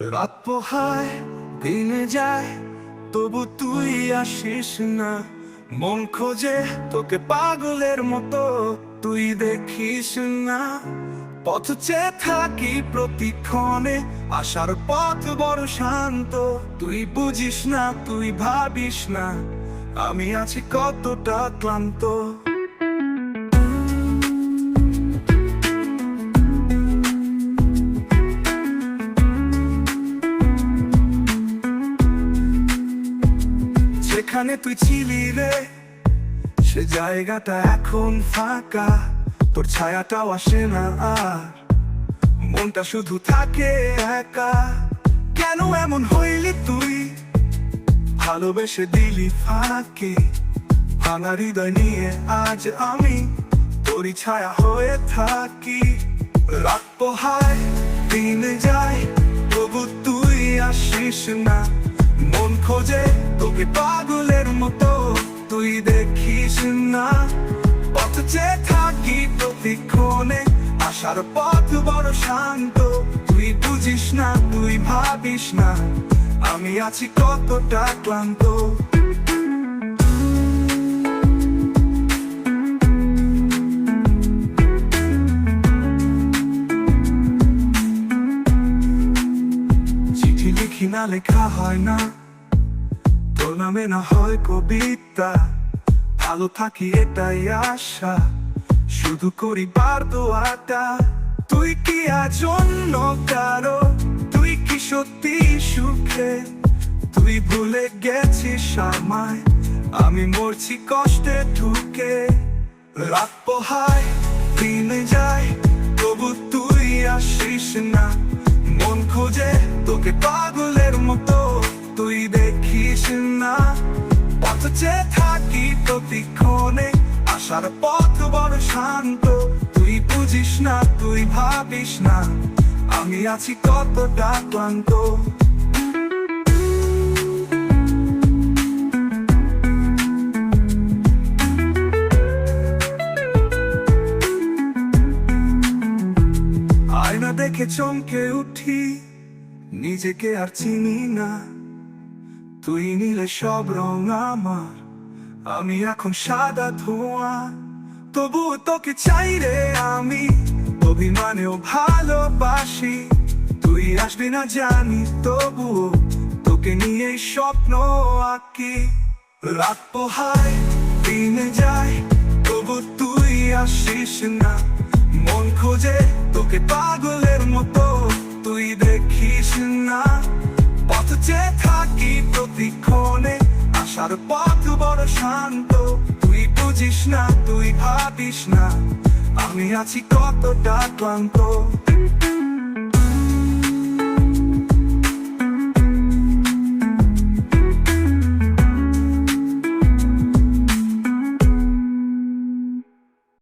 রাত পোহায়, দিনে যায়, তবু তুই আসিস না। মন খোঁজে তোকে পাগলের মতো, তুই দেখিস না। পথ চেয়ে থাকি প্রতিক্ষণে আসার পথ বড় শান্ত। তুই বুঝিস না, তুই ভাবিস না, আমি আছি কতটা ক্লান্ত। যেখানে তুই ছিলি রে, সে জায়গাটা এখন ফাঁকা। তোর ছায়াটাও আসে না আর, মনটা শুধু থাকে একা। কেন এমন হইলি তুই? ভালোবেসে দিলি ফাঁকে। ভাঙা হৃদয় নিয়ে আজ আমি তোরই ছায়া হয়ে থাকি। রাত পোহায়, দিন যায়, তবু তুই আসিস না। মন খোঁজে তোকে পাগলের মতো তুই দেখিস না। পথ চেয়ে থাকি প্রতিক্ষণে আসার পথ বড় শান্ত। তুই বুঝিস না, তুই ভাবিস না, আমি আছি কতটা ক্লান্ত। চিঠি লিখি না, লেখা হয় না। নামে না হয় কবিতা ভালো থাকি এটাই আশা শুধু করি বার দোয়াটা তুই কি আজ অন্য কারও তুই কি সত্যি সুখে তুই ভুলে গেছিস আমায় আমি মরছি কষ্টে ঢুকে রাত পোহায় চেয়ে থাকি প্রতিক্ষণে আসার পথ বড় শান্ত। তুই বুঝিস না, তুই ভাবিস না, আমি আছি কতটা ক্লান্ত। আয়না দেখে চমকে উঠি, নিজেকে আর চিনি না। তুই নিলে সব রং আমার। আমি এখন সাদা ধোঁয়া। তবু তোকে চাই রে আমি। অভিমানেও ভালোবাসি। তুই আসবি না জানি তবু তোকে নিয়ে স্বপ্ন আঁকি। রাত পোহায়, দিনে যায়, তবু তুই আসিস না। মন খোঁজে তোকে পাগলের মতো। তুই দেখিস না। চেয়ে থাকি প্রতিক্ষণে আসার পথ বড় শান্ত। তুই বুঝিস না, তুই ভাবিস না। আমি আছি কতটা ক্লান্ত।